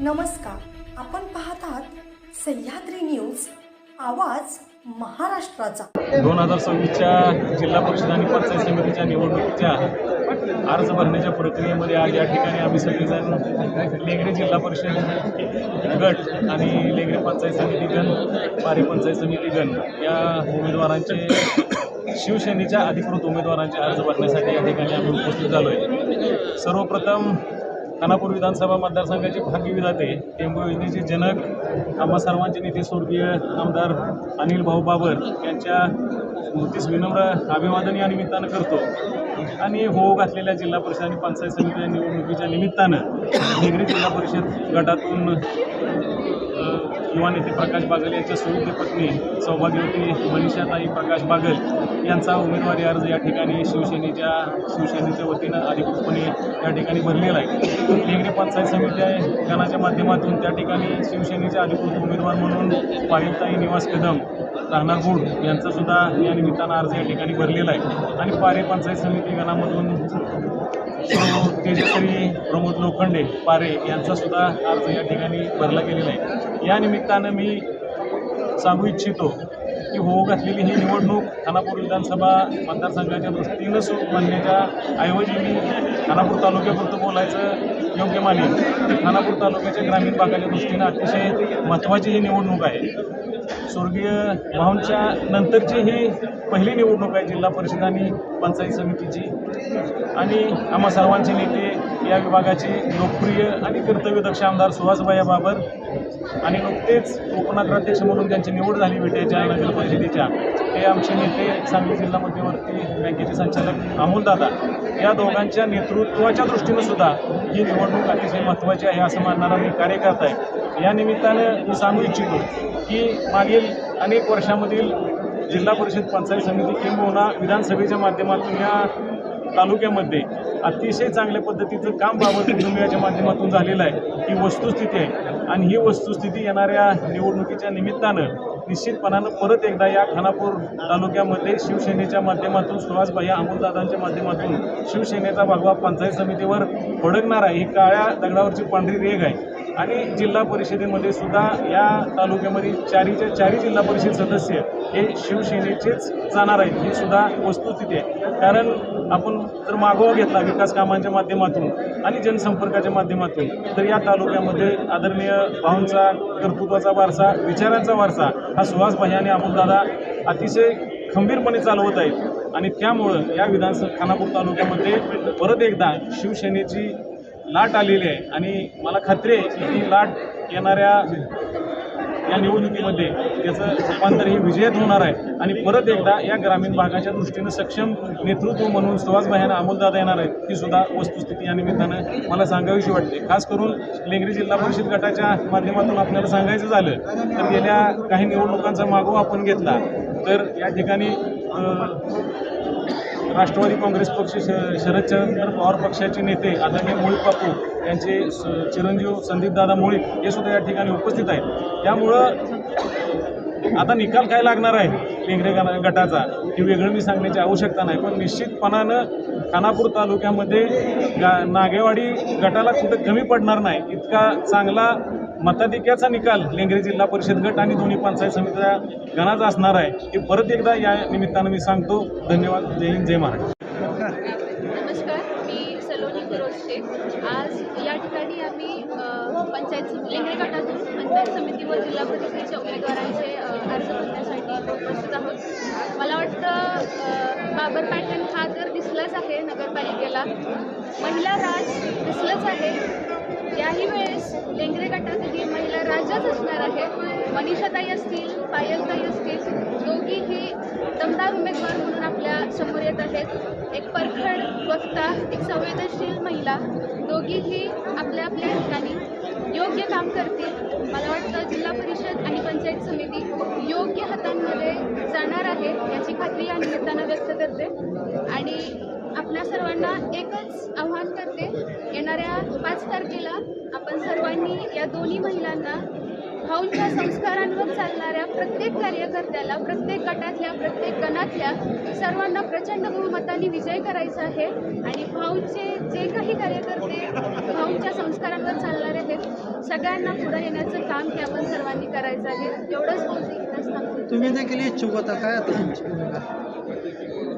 नमस्कार. आपण पाहतात सह्याद्री न्यूज आवाज महाराष्ट्राचा. दोन हजार सव्वीसच्या जिल्हा परिषद आणि पंचायत समितीच्या निवडणुकीच्या अर्ज भरण्याच्या प्रक्रियेमध्ये आज या ठिकाणी आम्ही सगळेजण लेंगरे जिल्हा परिषद गट आणि लेंगरे पंचायत समिती गण पारी पंचायत समिती गण या उमेदवारांचे शिवसेनेच्या अधिकृत उमेदवारांचे अर्ज भरण्यासाठी या ठिकाणी आम्ही उपस्थित झालो आहे सर्वप्रथम खानापूर विधानसभा मतदारसंघाची भाग्य विधाते टेंबू योजनेचे जनक आम्हा सर्वांचे नेते स्वर्गीय आमदार अनिल भाऊ बाबर यांच्या स्मृतीस विनम्र अभिवादन या निमित्तानं करतो. आणि हो घातलेल्या जिल्हा परिषद आणि पंचायत समिती निवडणुकीच्या निमित्तानं निगडी जिल्हा परिषद गटातून युवा नेते प्रकाश बागल यांच्या सुविधी पत्नी सौभाग्यवती मनीषाताई प्रकाश बागल यांचा उमेदवारी अर्ज या ठिकाणी शिवसेनेच्या शिवसेनेच्या वतीनं अधिकृतपणे या ठिकाणी भरलेला आहे. लेंगरे पंचायत समिती आहे. गणाच्या माध्यमातून त्या ठिकाणी शिवसेनेचे अधिकृत उमेदवार म्हणून पारिताई निवास कदम राहणार गुड यांचासुद्धा या निमित्तानं अर्ज या ठिकाणी भरलेला आहे. आणि पारे पंचायत समिती गणामधून तेजस्वी प्रमोद लोखंडे पारे यांचासुद्धा अर्ज या ठिकाणी भरला गेलेला आहे. या निमित्तानं मी सांगू इच्छितो की होऊ घातलेली ही निवडणूक खानापूर विधानसभा मतदारसंघाच्या दृष्टीनं मानण्याच्या ऐवजी मी खानापूर तालुक्यापुरतं बोलायचं योग्य मानेन. खानापूर तालुक्याच्या ग्रामीण भागाच्या दृष्टीनं अतिशय महत्त्वाची ही निवडणूक आहे. स्वर्गीय भाऊंच्या नंतरची ही पहिली निवडणूक आहे जिल्हा परिषद आणि पंचायत समितीची. आणि आम्हा सर्वांचे नेते या विभागाचे लोकप्रिय आणि कर्तव्यदक्ष आमदार सुहासबाई बाबर आणि नुकतेच उपनगराध्यक्ष म्हणून त्यांची निवड झाली. विटेच्या नगर परिषदेच्या ते आमचे नेते सांगली जिल्हा मध्यवर्ती बँकेचे संचालक अमोलदादा या दोघांच्या नेतृत्वाच्या दृष्टीनं सुद्धा ही निवडणूक अतिशय महत्त्वाची आहे असं मानणारा मी कार्यकर्ता आहे. या निमित्तानं मी सांगू इच्छितो की मागील अनेक वर्षामधील जिल्हा परिषद पंचायत समिती किंबहुना विधानसभेच्या माध्यमातून या तालुक्यामध्ये अतिशय चांगल्या पद्धतीचं काम बाबत कुटुंबियाच्या माध्यमातून झालेलं आहे. ही वस्तुस्थिती आहे. आणि ही वस्तुस्थिती येणाऱ्या निवडणुकीच्या निमित्तानं निश्चितपणानं परत एकदा या खानापूर तालुक्यामध्ये शिवसेनेच्या माध्यमातून सुहासबाई अमोलदादांच्या माध्यमातून शिवसेनेचा भागवा पंचायत समितीवर फडकणार आहे. ही काळ्या दगडावरची पांढरी रेग आहे. आणि जिल्हा परिषदेमध्ये सुद्धा या तालुक्यामध्ये चारीच्या चारी जिल्हा परिषद सदस्य हे शिवसेनेचेच जाणार आहेत. ही सुद्धा वस्तुस्थिती आहे. कारण आपण जर मागोवा घेतला विकास कामांच्या माध्यमातून आणि जनसंपर्काच्या माध्यमातून. तर या तालुक्यामध्ये आदरणीय भाऊंचा कर्तृत्वाचा वारसा विचारांचा वारसा हा सुहास भाई आणि दादा अतिशय खंबीरपणे चालवत आहेत. आणि त्यामुळं या विधानसभा खानापूर तालुक्यामध्ये परत एकदा शिवसेनेची लाट आलेली आहे. आणि मला खात्री आहे की ही लाट येणाऱ्या या निवडणुकीमध्ये त्याचं रूपांतर हे विजयात होणार आहे. आणि परत एकदा या ग्रामीण भागाच्या दृष्टीनं सक्षम नेतृत्व म्हणून सुहासभाईंना अमोलदादा येणार आहेत ही सुद्धा वस्तुस्थिती या निमित्तानं मला सांगावीशी वाटते. खास करून लेंगरी जिल्हा परिषद गटाच्या माध्यमातून आपल्याला सांगायचं झालं तर गेल्या काही निवडणुकांचा मागोवा आपण घेतला. तर या ठिकाणी राष्ट्रवादी काँग्रेस पक्ष श- शरदचंद्र पवार पक्षाचे नेते आदरणीय मोहित बापू यांचे स- चिरंजीव संदीपदादा मोहित हे सुद्धा या ठिकाणी उपस्थित आहेत. त्यामुळं आता निकाल काय लागणार आहे वेगळे गटाचा? हे वेगळं मी सांगण्याची आवश्यकता नाही. पण निश्चितपणानं खानापूर तालुक्यामध्ये गा नागेवाडी गटाला कुठं कमी पडणार नाही इतका चांगला मताधिक्याचा निकाल लेंगरे जिल्हा परिषद गट आणि दोन्ही पंचायत समितीच्या गणाचा असणार आहे हे परत एकदा या निमित्तानं मी सांगतो. धन्यवाद. जय हिंद जय महाराष्ट्र. आज या ठिकाणी आम्ही पंचायत लेंगरे गटातून पंचायत समिती व जिल्हा परिषदेच्या उमेदवारांचे अर्ज भरण्यासाठी उपस्थित आहोत. मला वाटतं बाबर पॅटर्न हा तर दिसलाच आहे नगरपालिकेला महिला राज दिसलंच आहे. याही वेळेस लेंगरे गटातही महिला राजच असणार आहे. मनीषाताई असतील पायलताई असतील दोघीही दमदार उमेदवार म्हणून आपल्यासमोर येत आहेत. एक परखड वक्ता एक संवेदनशील महिला दोघीही आपल्या आपल्या ठिकाणी योग्य काम करतील. मला वाटतं जिल्हा परिषद आणि पंचायत समिती योग्य हातांमध्ये जाणार आहे याची खात्री या निमित्तानं व्यक्त करते. आणि आपल्या सर्वांना एकच आव्हान करते येणाऱ्या पाच तारखेला आपण सर्वांनी या दोन्ही महिलांना भाऊंच्या संस्कारांवर चालणाऱ्या प्रत्येक कार्यकर्त्याला प्रत्येक गटातल्या प्रत्येक गणातल्या सर्वांना प्रचंड बहुमताने विजय करायचा आहे. आणि भाऊंचे जे काही कार्यकर्ते भाऊंच्या संस्कारांवर चालणारे आहेत सगळ्यांना पुढे येण्याचं काम हे आपण सर्वांनी करायचं आहे एवढंच बोलते. तुम्ही देखील इच्छुक होता काय आता तुमची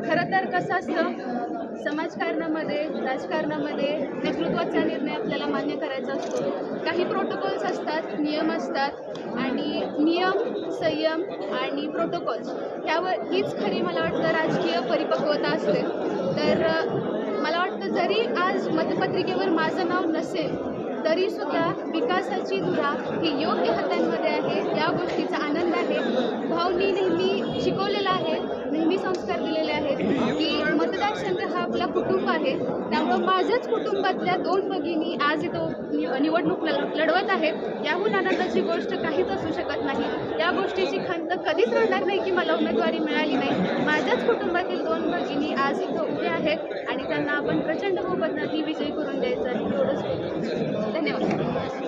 खरं तर कसं असतं समाजकारणामध्ये राजकारणामध्ये नेतृत्वाचा निर्णय आपल्याला मान्य करायचा असतो. काही प्रोटोकॉल्स असतात नियम असतात आणि नियम संयम आणि प्रोटोकॉल्स ह्यावर हीच खरी मला वाटतं राजकीय परिपक्वता असते. तर मला वाटतं जरी आज मतपत्रिकेवर माझं नाव नसेल तरीसुद्धा विकासाची धुरा ही योग्य हातांमध्ये आहे या गोष्टीचा आनंद आहे. भाऊनी नेहमी शिकवलेला आहे नेहमी संस्कार दिलेले आहेत. शिवसेनचंद्र हा आपला कुटुंब आहे. त्यामुळं माझ्याच कुटुंबातल्या दोन भगिनी आज इथं निवडणूक लढवत आहेत. याहून आनंदाची गोष्ट काहीच असू शकत नाही. या गोष्टीची खंत कधीच राहणार नाही की मला उमेदवारी मिळाली नाही. माझ्याच कुटुंबातील दोन भगिनी आज इथं उभे आहेत आणि त्यांना आपण प्रचंड बहुमताने विजयी करून द्यायचं आहे. एवढंच. धन्यवाद.